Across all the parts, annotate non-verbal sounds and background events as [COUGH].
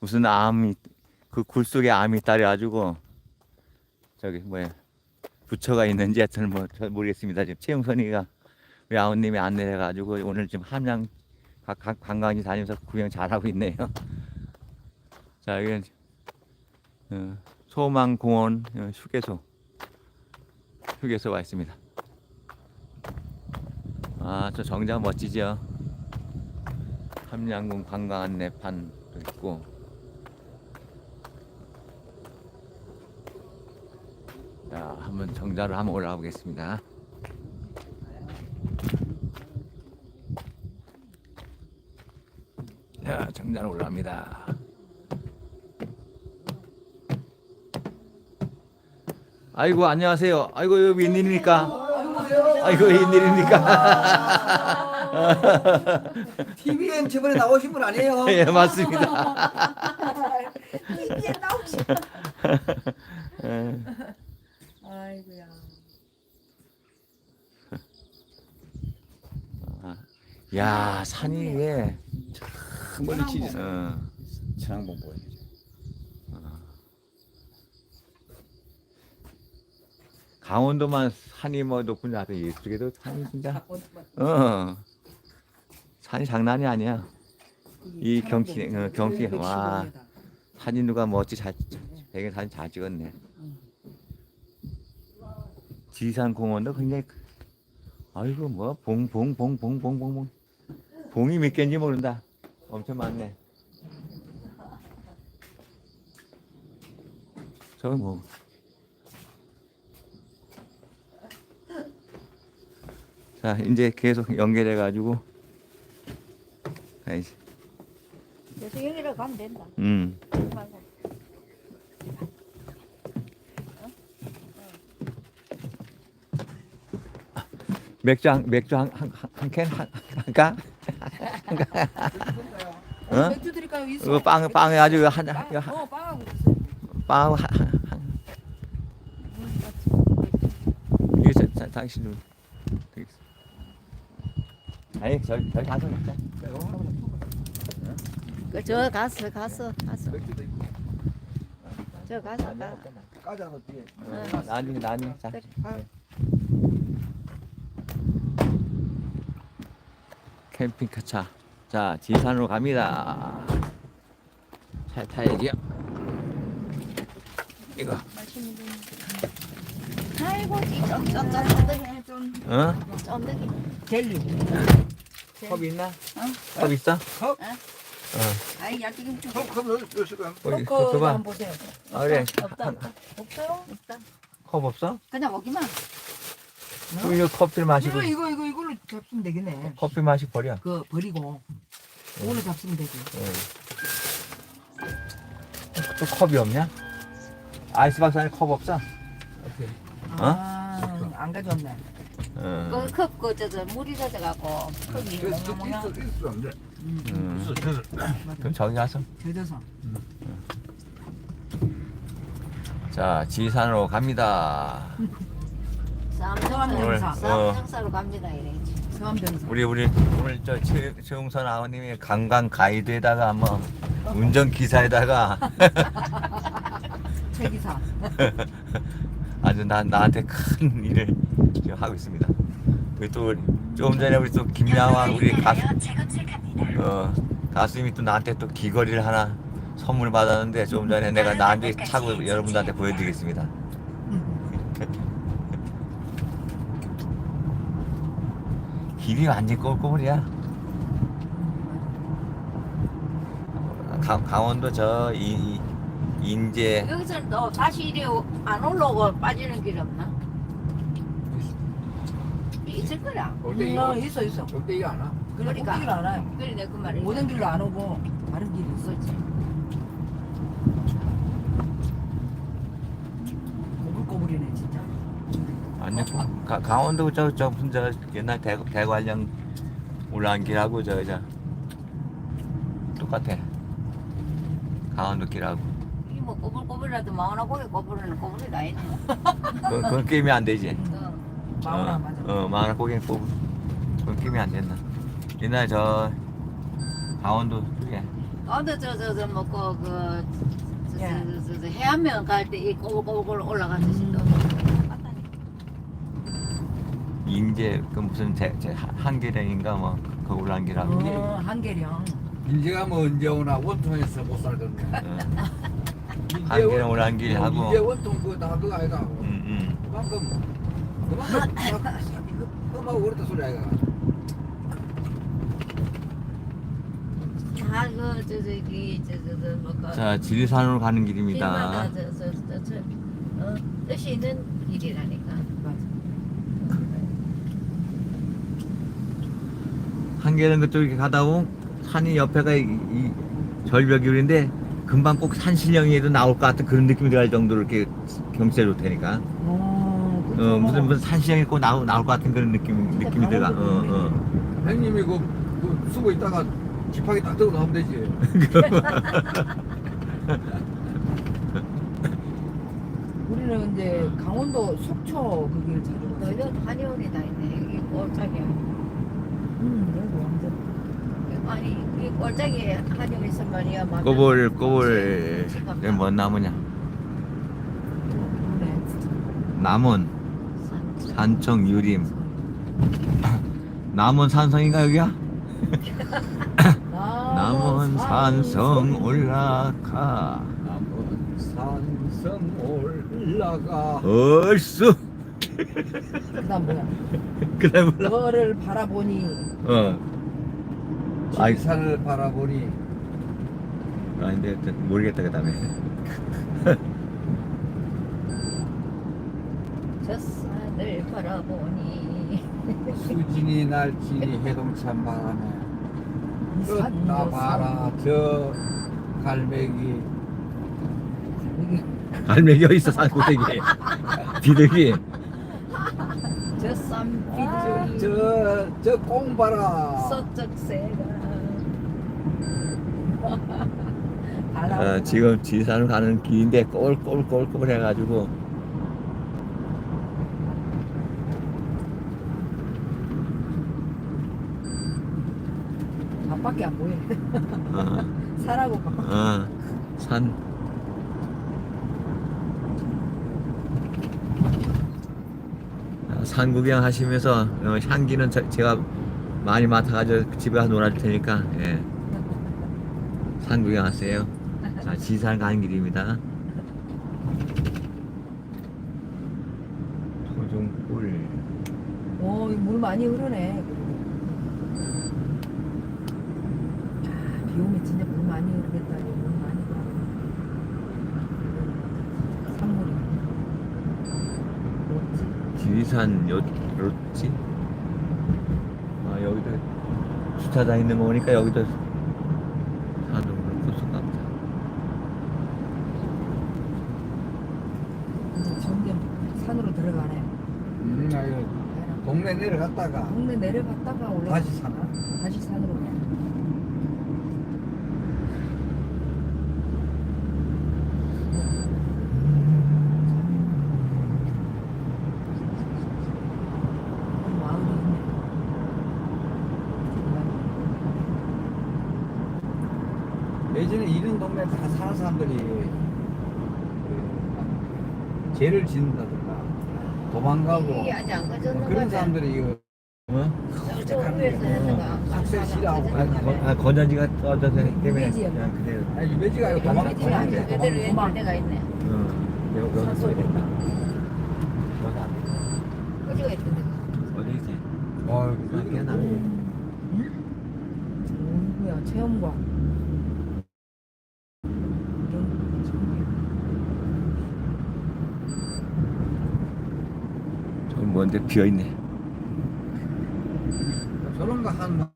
무슨 암이 그 굴 속에 암이 따려가지고 저기 뭐야 부처가 있는지 하여튼 뭐 잘 모르겠습니다. 지금 최영선이가 우리 아우님이 안내해가지고 오늘 지금 함양 각- 각 관광지 다니면서 구경 잘하고 있네요. [LAUGHS] 자 여기는 어, 소망공원 어, 휴게소 휴게소 와 있습니다. 아 저 정자 멋지죠. 함양군 관광 안내판도 있고 자 한번 정자로 한번 올라가 보겠습니다. 자 정자로 올라갑니다. 아이고 안녕하세요. 아이고 여기 웬일입니까? 아이고 웬일입니까? [LAUGHS] TV엔 저번에 나오신 분 아니에요? [LAUGHS] 예 맞습니다. 이게 나오시. 아이고야. 야 산이 왜? 멀리 치지. 어. 천왕봉 보여. 강원도만 산이 뭐 높은 줄 알아. 이쪽에도 산이 진짜. 어. 산이 장난이 아니야. 이 경치, 어, 경치, 와. 사진 누가 멋지 잘, 배경 사진 잘 찍었네. 지산 공원도 굉장히, 크- 아이고, 뭐, 봉, 봉, 봉, 봉, 봉, 봉, 봉. 봉이 몇 개인지 모른다. 엄청 많네. 저거 뭐. 자, 이제 계속 연결해가지고. 가야지. 계속 여기로 가면 된다. 음. 맥주 한, 맥주 한, 한, 한, 한 캔? 한, 한가? 어? 맥주 드릴까요? 이거 빵, 빵에 아주 한, 한, 빵, 한, 어, 빵하고 있어. 빵, 한, 한, 한. 이게 자, 자, 당신 좀. 되겠어. 아니, 저기, 저기 가서 먹자. 그, 저 갔어. 맥주도 있고. 저 가서 가. 까자서 뒤에. 어, 나중에, 나중에. 자. 그래. 캠핑카 차. 자, 지산으로 갑니다. 차 타야지요. 이거. 아이고, 좀. 어? 젤리. 컵 있나? 어? 컵 있어? 컵? 어. 아이, 얇게 좀. 컵, 컵 있을까요? 거기, 컵 줘봐. 한번 보세요. 아, 그래. 없다, 없다. 없어요? 없다. 컵 없어? 그냥 먹기만. 그럼 이거 커피 마시고, 이거 이거 이거 이걸로 잡수면 되겠네. 커피 마시고 버려. 그 버리고 이걸로 잡수면 되지. 또 컵이 없냐? 아이스박스 안에 컵 없어? 어? 아, 안 가져왔네. 응. 그 컵, 그, 저, 저, 물이 젖어갖고, 컵이 모양, 모양. 있어, 있어, 안 돼. 음. 그럼 저기 가서. 젖어서. 자, 지산으로 갑니다. 쌈장사로, 오늘, 쌈장사로 갑니다, 이래. 서암정사. 우리 우리 오늘 저 최, 최웅선 아버님이 관광 가이드에다가 한번 운전 기사에다가 [LAUGHS] 최기사. [LAUGHS] 아주 나 나한테 큰 일을 지금 하고 있습니다. 우리 또 조금 전에 우리 또 김양환 우리 가수 어 가수님이 또 나한테 또 귀걸이를 하나 선물 받았는데 조금 전에 내가 나한테 차고 여러분들한테 보여드리겠습니다. 길이 완전 꼴꼴이야. 강, 강원도 저 이, 이, 인제 여기서 너 다시 이리 오- 안 올라오고 빠지는 길이 없나? 있을 거야. 어, 있어 있어. 절대 이거 안 와. 그러니까. 안 와요. 그래 내그 말이야. 오는 길로 안 오고 다른 길이 있어. 그렇지. 꼬불꼬불이네 진짜. 아니 가, 강원도 저, 저 무슨 저 옛날 대, 대관령 올라간 길하고 저 저 똑같아 강원도 길하고 이뭐 꼬불꼬불이라도 마오나 고개 꼬불은 꼬불이 다 있네. 그, 그건 게임이 안 되지 어. 마오나 어, 맞아. 어 마나 고기는 뽑 그건 게임이 안 된다 옛날 저 강원도 쪽에 어느 저저저 먹고 그 저, 예. 저, 저, 저, 해안면 갈 때 이 꼬불꼬불 올라가듯이 또 인제 그 무슨 제, 제 한계령인가 뭐 거기 올라간기라고. 어, 한계령. 인제가 뭐 언제 오나 원통에서 못 살겠네. 한계령 올라간길 하고. 이제 원통 그다 그거 아이가. 음, 음. 그만큼 그만큼 험하고 그랬다 소리 아이가. 다그 자 지리산으로 가는 길입니다. 저저 저 어, 뜻이 있는 길이라니까. 맞아. 한계령 그쪽 이렇게 가다 보면 산이 옆에가 이, 이 절벽이인데 금방 꼭 산신령에도 나올 것 같은 그런 느낌이 들 정도로 이렇게 경치가 좋다니까. 어. 어, 무슨 무슨 산신령이 꼭 나올, 나올 것 같은 그런 느낌 느낌이 들어. 어, 어. 형님이 그, 그 쓰고 있다가 지팡이 딱 들고 나오면 되지. [LAUGHS] 우리는 이제 강원도 속초 그길 자주. 너희도 한의원이 다 있네. 여기 꼴짝이야. 음, 그래도 완전. 아니 이 한의원 있으면 말이야. 막 꼬불 꼬불 여기 뭔 나무냐? 그래. 남원 산청 유림 남원 산성인가 여기야? [LAUGHS] 남원 산성 올라가 남은 산성 올라가. 얼쑤 그다음 뭐야? 그래 몰라 너를 바라보니. 어. 아이. 지산을 바라보니. 아닌데 모르겠다 그 다음에. [LAUGHS] 저 산을 바라보니. 수진이 날진이 해동찬 바람에. 산, 나 봐라 저 갈매기. 갈매기. 어디 있어 산고데기 [LAUGHS] 비둘기 저 쌈비줄이 저저 꽁 봐라. 서쪽 새가. 어, 지금 지산으로 가는 길인데 꼬불꼬불꼬불꼬불 해가지고. 앞밖에 안 보여. 어, [LAUGHS] 산하고. 가. 어, 산 어, 산 구경 하시면서 어, 향기는 저- 제가 많이 맡아가지고 집에 가서 놀아줄 테니까 예. 산 구경하세요. 자 지산 가는 길입니다. 어, 이물 많이 흐르네. 아, 비 오면 진짜 물 많이 흐르겠다. 이거 물 많이 가. 산물이. 지리산 요 롯지 아 여기도 주차장 있는 거 보니까 여기도 자동으로 코스가 보다. 이제 점점 산으로 들어가네. 음, 아유, 동네 내려갔다가 동네 내려갔다가 올라. 다시 사나? 다시 산으로 가. 마을이 있네. 예전에 이런 동네 다 사람들이 그 죄를 짓는다든가 도망가고 이게 아직 안 가졌는 그런 사람들이 이거 어? 했다가 악셀 싫어하고 아, 건- 아 건전지가 떠져서 때문에. 그냥 그대로 아니 유배지가 아니고 도망 도망 그대로 옛날. 데가 있네 어 여기 여기 써야 된다 여기 안 돼. 어디가 있던 데가 어디 있지? 어, 여기가 나 뭐야 체험관. 이런 거 뭔데 비어 있네. 저런 거한 한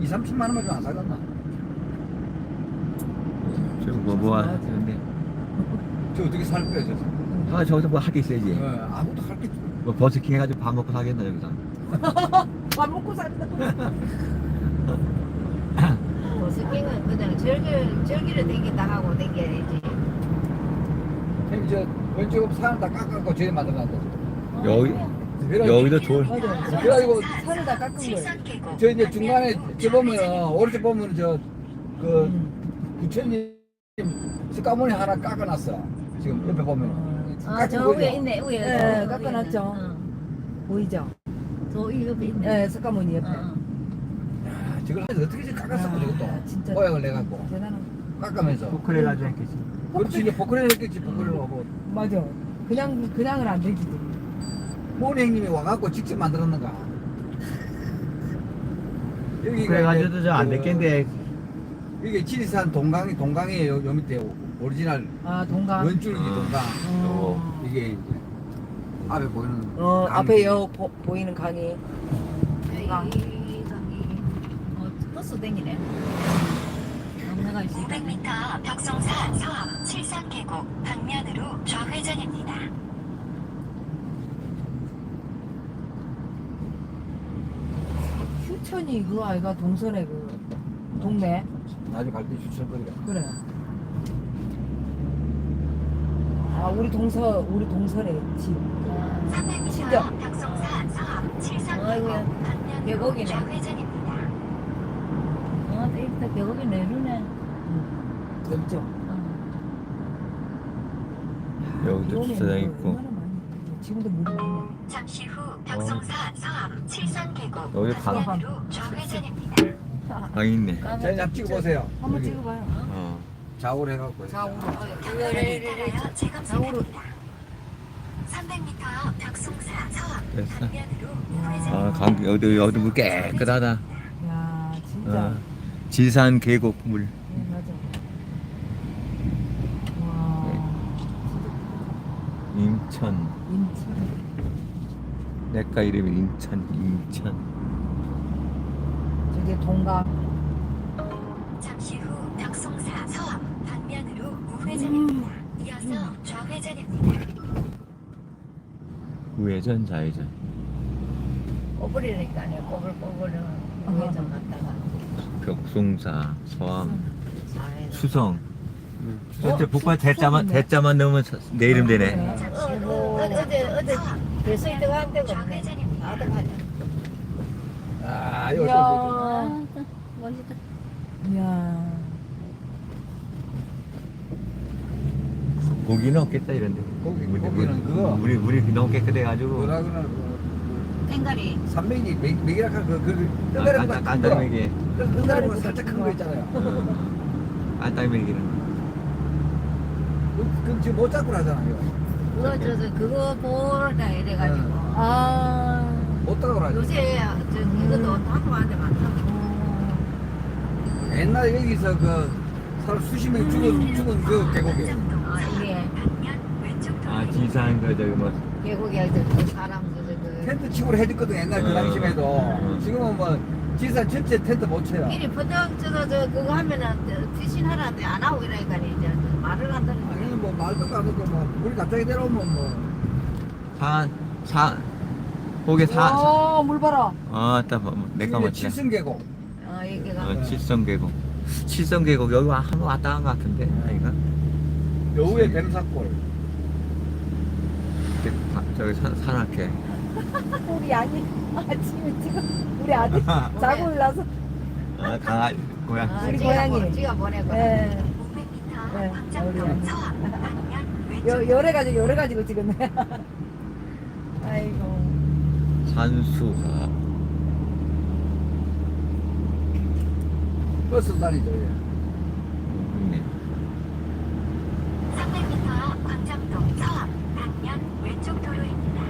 2, 30만 원만 좀안 사갔나? 저기 뭐 뭐야? 근데 저 어떻게 살 거야 저? 아 저기서 뭐 할 게 있어야지. 어, 아무것도 할 게 뭐 버스킹 해가지고 밥 먹고 사겠나 여기서. [LAUGHS] 밥 먹고 산다. [LAUGHS] 버스킹은 그냥 절길 절길에 댕긴다 하고 댕겨야지 형님 저 왼쪽 사람 다 깎아갖고 저기 만들어놨다 여기 여기도 좋은. 그래가지고 산을 다 깎은 거예요. 저 이제 중간에 저 보면 오른쪽 보면 저그 음. 부처님 스카모니 하나 깎아놨어. 지금 옆에 보면. 아, 저 위에 있네, 위에. 네, 깎아놨죠. 보이죠? 저 이거 있네. 네, 석가모니 옆에. 어. 야, 저걸 어떻게 좀 깎았어 아, 저것도. 진짜. 모양을 내갖고 대단한. 깎으면서. 포크레 가지고 했겠지 그렇지 이제 포크레 했겠지 포크레로 하고. 맞아. 그냥 그냥은 안 되지. 모니 형님이 와갖고 직접 만들었는가. 여기가 그래가지고 이제 저안 그- 됐겠는데 이게 지리산 동강이 동강이에요. 요 밑에 오리지널 아 동강. 원줄기 아. 동강. 어. 이게 이제 앞에 보이는. 어 강. 앞에 여 보, 보이는 강이. 동강. 저기, 어, 버스 댕기네. 남매가 있으니까. 500m 벽성사 서암 칠산 계곡 방면으로 좌회전입니다. 휴천이 그 아이가 동선에 그 동네 나중에 갈때 추천거리가. 그래. 아 우리 동서 우리 동선에 집. 300m 진짜. 벽성사 서암 아이고야. 칠산계곡 방면으로 계곡이네. 좌회전입니다. 어, 일단 벽이 내리네. 넓죠. 어. 여기도 주차장 있고. 지금도 물이. 잠시 후 벽성사 서암 칠산계곡 여기 강. 방면으로 좌회전입니다. 방 있네 자, 잡 찍어보세요. 한번 여기 찍어봐요. 어. 좌우로 해갖고. 좌우로. 방면을 따라여 제감선입니다. 300m 벽성사 서암 됐어 방면으로 아, 우회전입니다. 강, 여기, 여기 물 깨끗하다. 야 진짜. 어. 지산 계곡 물. 네, 맞아. 와. 인천. 인천. 내과 이름이 인천, 인천. 저게 동강. 잠시 후 벽송사 서암 방면으로 우회전입니다. 이어서 좌회전입니다. 우회전, 좌회전. 꼬부리니까요. 꼬불꼬불은 우회전 갔다가. 벽송사, 서암, 좌회전. 수성. 어? 어째 북파 대자만, 수성이네. 대자만 넣으면 서- 내 이름 되네. 어, 어제, 어제, 있다고 한. 좌회전입니다. 나도 가자. 아, 이거. 아, 멋있다. 이야. 고기는 없겠다, 이런데. 고기- 물이- 고기는 물이- 그거. 물이, 물이 너무 깨끗해가지고. 뭐라 그러나 땡가리. 삼백이 맥이라카 그, 그, 그, 아, 뜬다리보다 깐- 큰 간단히 거. 뜬- 뜬다리보다 살짝 큰 거 있잖아요. 간단히 얘기는. 그, 그 지금 못 잡고 하잖아요. 그거, 저, 저, 그거 보라 이래가지고. 아. 못 하죠. 요새, 저, 이것도 한국한테 많다고. 옛날에 여기서 그 사람 수십 명 죽은, 죽은 그 계곡이에요. 아, 이게 왼쪽 도로 아, 지산, 그, 저기 뭐, 계곡에 저, 그 사람, 저, 저, 그. 텐트 치고를 해줬거든 옛날 그 어. 당시에도. 어. 지금은 뭐 지산 전체 텐트 못 쳐요. 이리 퍼덕, 저, 저, 그거 하면은, 저, 귀신하라는데 안 하고 이러니까, 이제, 말을 안 듣는 아니 거야. 뭐 말도 안 듣고 뭐 물이 갑자기 내려오면 뭐 산, 산, 거기 사, 어, 물 봐라. 아, 딱, 뭐, 내가 이게 맞지. 칠승계곡. 어, 여기가. 어, 칠성계곡. 칠성계곡, 여기 한번 왔다 간 것 같은데, 아이가? 여우의 뱀사골. 이렇게 바- 저기 산, 산악회. [LAUGHS] 우리 아니 아침에 지금 우리 아들 [LAUGHS] 자고 일어나서 아, 강아지, 고양. 아, 우리 고양이. 보- 지가 보내고. 예. 500m 네, 여, 열해 가지고 열해 가지고 찍었네. [LAUGHS] 아이고. 산수화. 버스 다니죠. 예. 있네. 300m 광장동 서암 방면 왼쪽 도로입니다.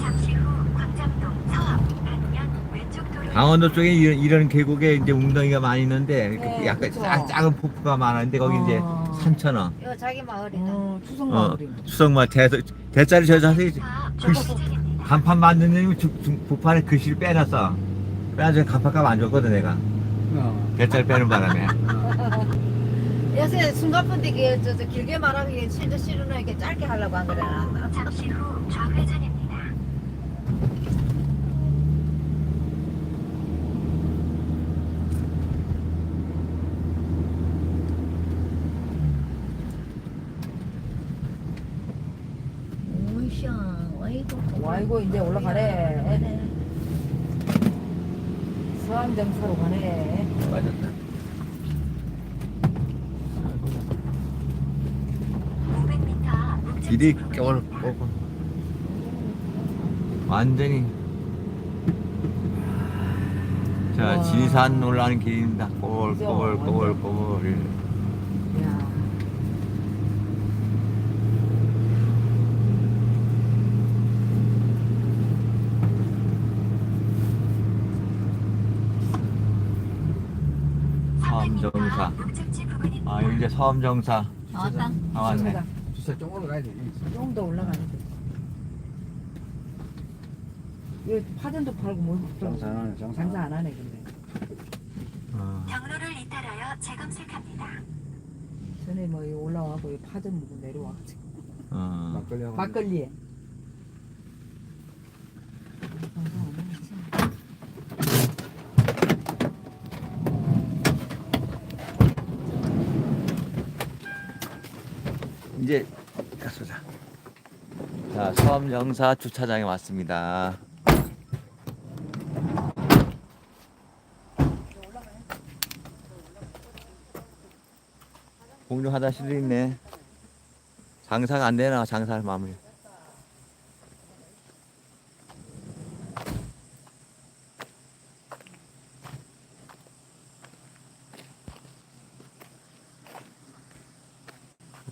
잠시 후 광장동 서암 방면 왼쪽 도로입니다. 강원도 쪽에 이런, 이런 계곡에 이제 웅덩이가 많이 있는데 네, 그 약간 그쵸. 작, 작은 폭포가 많은데 거기 이제 어. 산천어 이거 자기 마을이다. 어, 추석 어, 마을이. 수성마 대 대짜리 저 자식 좌회전입니다. 간판 만드는 부판에 글씨를 빼놨어 빼놔서 간판값 안 줬거든 내가 어. 대짜리 빼는 바람에 [LAUGHS] 요새 저, 저 길게 말하면 이게 실도 실으나 이렇게 짧게 하려고 안 그래. 나. 잠시 후 좌회전입니다. 와이고 이제 올라가네. 네. 서암정사로 가네. 맞았다. 500m 목적 길이 겨울 꼬고 완전히 자 우와. 지리산 올라가는 길입니다. 꼬불꼬불 그죠? 꼬불꼬불 야. 섬정사. 아 이제 아, 왔다 아 왔네. 주차 좀 올라가야 돼. 좀 더 올라가는 데. 여기 파전도 팔고 뭐 장사 안 하네, 장사. 장사 안 하네 근데. 어. 경로를 이탈하여 재검색합니다. 전에 뭐 여기 올라와고 여기 파전 먹고 내려와가지고 어. 막걸리 하고. 막걸리에. 장사 안 하지. 이제 가보자. 자 섬정사 주차장에 왔습니다. 공중 화장실도 있네. 장사가 안 되나 장사를 마무리.